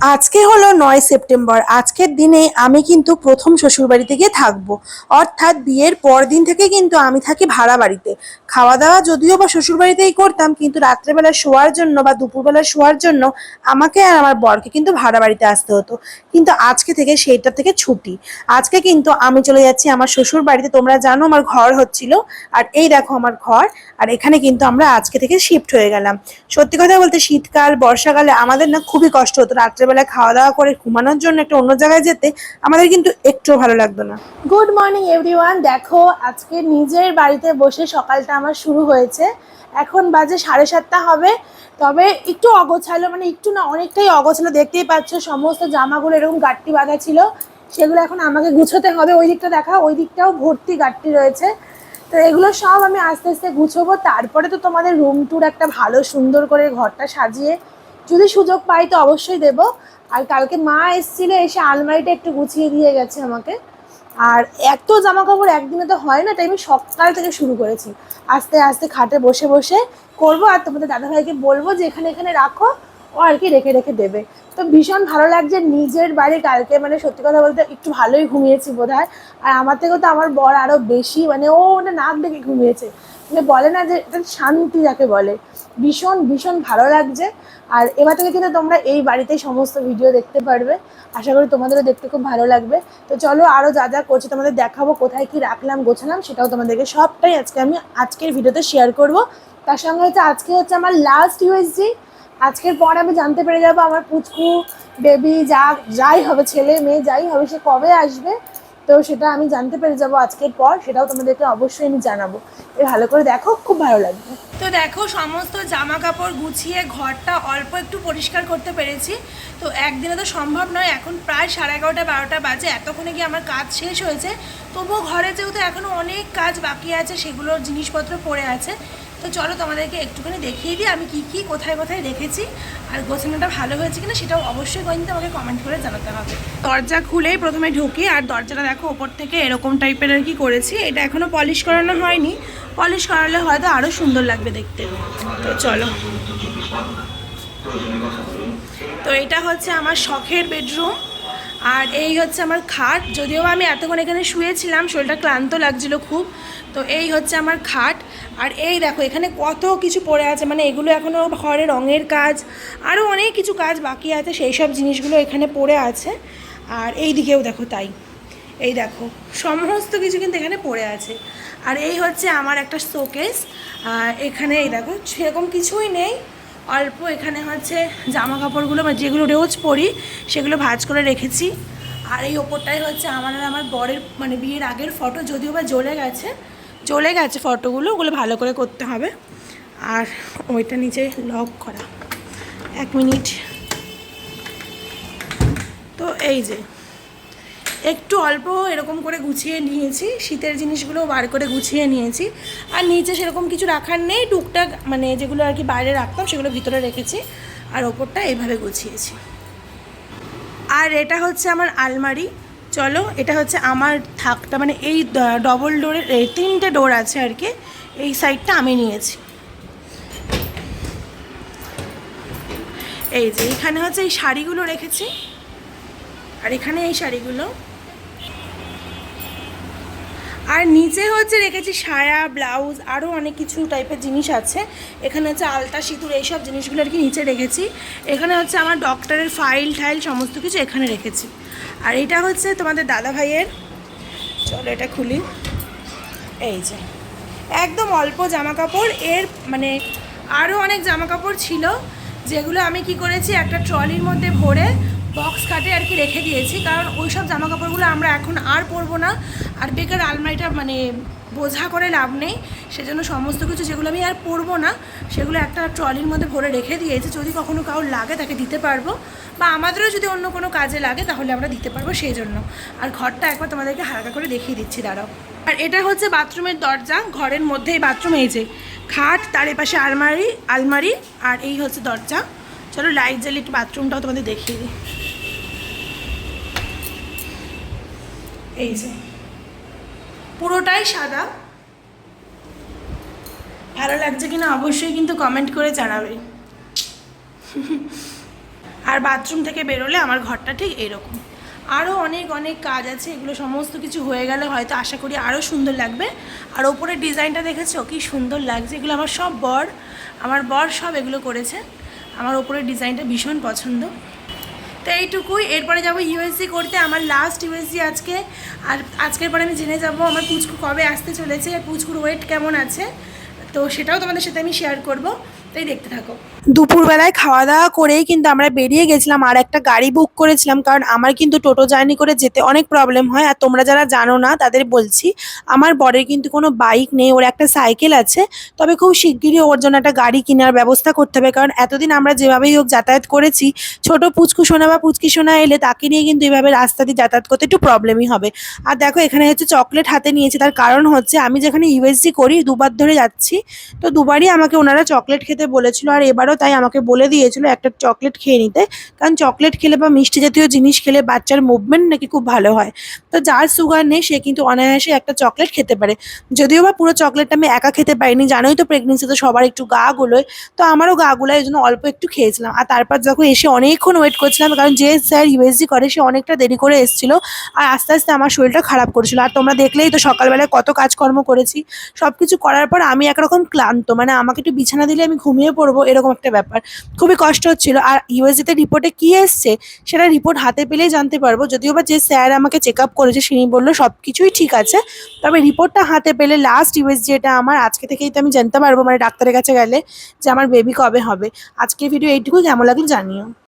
আজকে হলো নয় সেপ্টেম্বর। আজকের দিনে আমি কিন্তু প্রথম শ্বশুরবাড়িতে গিয়ে থাকব। অর্থাৎ বিয়ের পর দিন থেকে কিন্তু আমি থাকি ভাড়া বাড়িতে। খাওয়া দাওয়া যদিও বা শ্বশুরবাড়িতেই করতাম, কিন্তু রাত্রেবেলা শোয়ার জন্য বা দুপুরবেলা শোয়ার জন্য আমাকে আর আমার বরকে কিন্তু ভাড়া বাড়িতে আসতে হতো। কিন্তু আজকে থেকে সেইটা থেকে ছুটি। আজকে কিন্তু আমি চলে যাচ্ছি আমার শ্বশুর বাড়িতে তোমরা জানো আমার ঘর হচ্ছিল। আর এই দেখো আমার ঘর। আর এখানে কিন্তু আমরা আজকে থেকে শিফট হয়ে গেলাম। সত্যি কথা বলতে শীতকাল, বর্ষাকালে আমাদের না খুবই কষ্ট হতো। রাত্রেবেলা খাওয়া দাওয়া করে ঘুমানোর জন্য একটা অন্য জায়গায় যেতে আমাদের কিন্তু একটুও ভালো লাগতো না। গুড মর্নিং এভরিওয়ান দেখো, আজকে নিজের বাড়িতে বসে সকালটা আমার শুরু হয়েছে। এখন বাজে সাড়ে সাতটা হবে। তবে একটু অগোছালো মানে একটু না, অনেকটাই অগোছালো। দেখতেই পাচ্ছ, সমস্ত জামাগুলো এরকম গাট্টি বাঁধা ছিল। সেগুলো এখন আমাকে গুছোতে হবে। ওই দিকটা দেখা, ওই দিকটাও ভর্তি গাট্টি রয়েছে। তো এগুলো সব আমি আস্তে আস্তে গুছোবো। তারপরে তো তোমাদের রুম টুর একটা ভালো, সুন্দর করে ঘরটা সাজিয়ে যদি সুযোগ পাই তো অবশ্যই দেবো। আর কালকে মা এসেছিল, এসে আলমারিটা একটু গুছিয়ে দিয়ে গেছে আমাকে। আর এত জামা কাপড় একদিনে তো হয় না, তাই আমি সকাল থেকে শুরু করেছি। আস্তে আস্তে খাটে বসে বসে করব, আর তোমাদের দাদাভাইকে বলব যে এখানে এখানে রাখো, ও আর কি রেখে রেখে দেবে। তো ভীষণ ভালো লাগছে, নিজের বাড়ি কালকে মানে সত্যি কথা বলতে একটু ভালোই ঘুমিয়েছি বোধ আর আমার থেকেও তো আমার বর আরও বেশি মানে ও মানে নাক দেখে ঘুমিয়েছে। মানে বলে না যে এটা শান্তি যাকে বলে। ভীষণ ভীষণ ভালো লাগছে। আর এবার থেকে কিন্তু তোমরা এই বাড়িতেই সমস্ত ভিডিও দেখতে পারবে। আশা করি তোমাদেরও দেখতে খুব ভালো লাগবে। তো চলো আরও যা যা করছে তোমাদের দেখাবো, কোথায় কি রাখলাম, গোছালাম, সেটাও তোমাদেরকে সবটাই আজকে আমি আজকের ভিডিওতে শেয়ার করব। তার সঙ্গে হচ্ছে আজকে হচ্ছে আমার লাস্ট ইউএসজি আজকের পর আমি জানতে পেরে যাব আমার পুচকু বেবি যা, যাই হবে, ছেলে, মেয়ে, যাই হবে, সে কবে আসবে। তো সেটা আমি জানতে পেরে যাব আজকের পর, সেটাও তোমাদেরকে অবশ্যই আমি জানাব। এ ভালো করে দেখো, খুব ভালো লাগবে। তো দেখো, সমস্ত জামা কাপড় গুছিয়ে ঘরটা অল্প একটু পরিষ্কার করতে পেরেছি। তো একদিনে তো সম্ভব নয়, এখন প্রায় সাড়ে এগারোটা, বারোটা বাজে, এতক্ষণে গিয়ে আমার কাজ শেষ হয়েছে। তবুও ঘরে যেহেতু এখনও অনেক কাজ বাকি আছে, সেগুলোর জিনিসপত্র পড়ে আছে। তো চলো তোমাদেরকে একটুখানি দেখিয়ে দিই, আমি কি কি কোথায় কোথায় রেখেছি আর গোছানোটা ভালো হয়েছে কিনা সেটাও অবশ্যই কিন্তু আমাকে কমেন্ট করে জানাতে হবে। দরজা খুলেই প্রথমে ঢুকি আর দরজাটা দেখো, ওপর থেকে এরকম টাইপের আর কি করেছি। এটা এখনও পলিশ করানো হয়নি। পলিশ করালে হয়তো আরও সুন্দর লাগবে দেখতে। তো চলো। তো এটা হচ্ছে আমার শখের বেডরুম আর এই হচ্ছে আমার খাট। যদিও আমি এতক্ষণ এখানে শুয়েছিলাম, শরীরটা ক্লান্ত লাগছিল খুব। তো এই হচ্ছে আমার খাট। আর এই দেখো, এখানে কত কিছু পড়ে আছে মানে এগুলো এখনও ঘরে রঙের কাজ আরও অনেক কিছু কাজ বাকি আছে, সেই সব জিনিসগুলো এখানে পড়ে আছে। আর এই দিকেও দেখো তাই। এই দেখো, সমস্ত কিছু কিন্তু এখানে পড়ে আছে। আর এই হচ্ছে আমার একটা শোকেস। এখানে এই দেখো, সেরকম কিছুই নেই। অল্প এখানে হচ্ছে জামা কাপড়গুলো মানে যেগুলো রোজ পরি, সেগুলো ভাজ করে রেখেছি। আর এই ওপরটাই হচ্ছে আমার আর আমার বরের মানে বিয়ের আগের ফটো, যদিও বা জ্বলে গেছে চলে গেছে ফটোগুলো, ওগুলো ভালো করে করতে হবে। আর ওইটা নিচে লক করা। এক মিনিট। তো এই যে, একটু অল্প এরকম করে গুছিয়ে নিয়েছি, শীতের জিনিসগুলো বার করে গুছিয়ে নিয়েছি। আর নিচে সেরকম কিছু রাখার নেই, টুকটাক মানে যেগুলো আর কি বাইরে রাখতাম, সেগুলো ভিতরে রেখেছি। আর ওপরটা এইভাবে গুছিয়েছি। আর এটা হচ্ছে আমার আলমারি। চলো, এটা হচ্ছে আমার থাকটা মানে এই ডবল ডোরের এই তিনটে ডোর আছে আর কি, এই সাইডটা আমি নিয়েছি। এই যে, এখানে হচ্ছে এই শাড়িগুলো রেখেছি, আর এখানে এই শাড়িগুলো আর নিচে হচ্ছে রেখেছি সায়া, ব্লাউজ আরও অনেক কিছু টাইপের জিনিস আছে। এখানে হচ্ছে আলতা, সিঁদুর, এইসব জিনিসগুলো আর কি নিচে রেখেছি। এখানে হচ্ছে আমার ডক্টরের ফাইল ঠাইল সমস্ত কিছু এখানে রেখেছি। আর এটা হচ্ছে তোমাদের দাদা ভাইয়ের। চলো এটা খুলি। এই যে। একদম অল্প জামা কাপড় এর মানে আরও অনেক জামা কাপড় ছিল, যেগুলো আমি কি করেছি, একটা ট্রলির মধ্যে ভরে বক্স কাটে আর কি রেখে দিয়েছি। কারণ ওই সব জামা কাপড়গুলো আমরা এখন আর পরবো না। আর বেকার আলমারিটা মানে বোঝা করে লাভ নেই। সেজন্য সমস্ত কিছু যেগুলো আমি আর পরবো না, সেগুলো একটা ট্রলির মধ্যে ভরে রেখে দিয়েছি। যদি কখনো কারোর লাগে তাকে দিতে পারব। বা আমাদেরও যদি অন্য কোনো কাজে লাগে তাহলে আমরা দিতে পারব সেই জন্য। আর ঘরটা একবার তোমাদেরকে হালকা করে দেখিয়ে দিচ্ছি, দাঁড়াও। আর এটা হচ্ছে বাথরুমের দরজা, ঘরের মধ্যেই বাথরুম, এই যে খাট, তার এপাশে আলমারি আলমারি, আর এই হচ্ছে দরজা। চলো লাইট জ্বালিয়ে একটু বাথরুমটাও তোমাদের দেখিয়ে দিই। এই যে, পুরোটাই সাদা। ভালো লাগছে কিনা অবশ্যই কিন্তু কমেন্ট করে জানাবে। আর বাথরুম থেকে বেরোলে আমার ঘরটা ঠিক এরকম। আরও অনেক অনেক কাজ আছে, এগুলো সমস্ত কিছু হয়ে গেলে হয়তো আশা করি আরও সুন্দর লাগবে। আর ওপরের ডিজাইনটা দেখেছ? কি সুন্দর লাগছে, এগুলো আমার সব বর, আমার বর সব এগুলো করেছে। আমার ওপরের ডিজাইনটা ভীষণ পছন্দ। তো এইটুকুই। এরপরে যাব ইউএসসি করতে। আমার লাস্ট ইউএসসি আজকে। আর আজকের পরে আমি জেনে যাব আমার পুচকু কবে আসতে চলেছে পুচকুর ওয়েট কেমন আছে। তো সেটাও তোমাদের সাথে আমি শেয়ার করব। তাই দেখতে থাকো। দুপুরবেলায় খাওয়া দাওয়া করেই কিন্তু আমরা বেরিয়ে গেছিলাম আর একটা গাড়ি বুক করেছিলাম, কারণ আমার কিন্তু টোটো জার্নি করে যেতে অনেক প্রবলেম হয়। আর তোমরা যারা জানো না, তাদের বলছি, আমার বরের কিন্তু কোনো বাইক নেই, ওর একটা সাইকেল আছে। তবে খুব শিগগিরই ওর জন্য একটা গাড়ি কেনার ব্যবস্থা করতে হবে, কারণ এতদিন আমরা যেভাবেই হোক যাতায়াত করেছি, ছোট পুচকু সোনা বা পুচকি সোনা এলে তাকে নিয়ে কিন্তু এভাবে রাস্তা দিয়ে যাতায়াত করতে একটু প্রবলেমই হবে। আর দেখো, এখানে হচ্ছে চকলেট হাতে নিয়েছে, তার কারণ হচ্ছে আমি যেখানে ইউএসজি করি, দুবার ধরে যাচ্ছি, তো দুবারই আমাকে ওনারা চকলেট খেতে বলেছিল আর এবারও তাই আমাকে বলে দিয়েছিল একটা চকলেট খেয়ে নিতে। কারণ চকলেট খেলে বা মিষ্টি জাতীয় জিনিস খেলে বাচ্চার মুভমেন্ট নাকি খুব ভালো হয়। তো যার সুগার নেই, সে কিন্তু অনায়াসে একটা চকলেট খেতে পারে। যদিও বা পুরো চকলেটটা আমি একা খেতে পারিনি, জানোই তো প্রেগনেন্সিতে সবার একটু গা গুলোয়। তো আমারও গা গুলোয় জন্য অল্প একটু খেয়েছিলাম। আর তারপর যখন এসে অনেকক্ষণ ওয়েট করছিলাম, কারণ যে স্যার ইউএসজি করে, সে অনেকটা দেরি করে এসেছিল। আর আস্তে আস্তে আমার শরীরটা খারাপ করেছিল। আর তোমরা দেখলেই তো সকালবেলায় কত কাজকর্ম করেছি। সব কিছু করার পর আমি একরকম ক্লান্ত। মানে আমাকে একটু বিছানা দিলে আমি ঘুমিয়ে পড়ব, এরকম একটা ব্যাপার। খুবই কষ্ট হচ্ছিল। আর ইউএসজিতে রিপোর্টে কী এসছে, সেটা রিপোর্ট হাতে পেলেই জানতে পারব। যদিও বা যে স্যার আমাকে চেক আপ করেছে তিনি বলল সব কিছুই ঠিক আছে। তবে রিপোর্টটা হাতে পেলে লাস্ট ইউএসজি এটা আমার, আজকে থেকেই তো আমি জানতে পারব মানে ডাক্তারের কাছে গেলে, যে আমার বেবি কবে হবে। আজকের ভিডিও এইটুকু কেমন লাগল জানিও।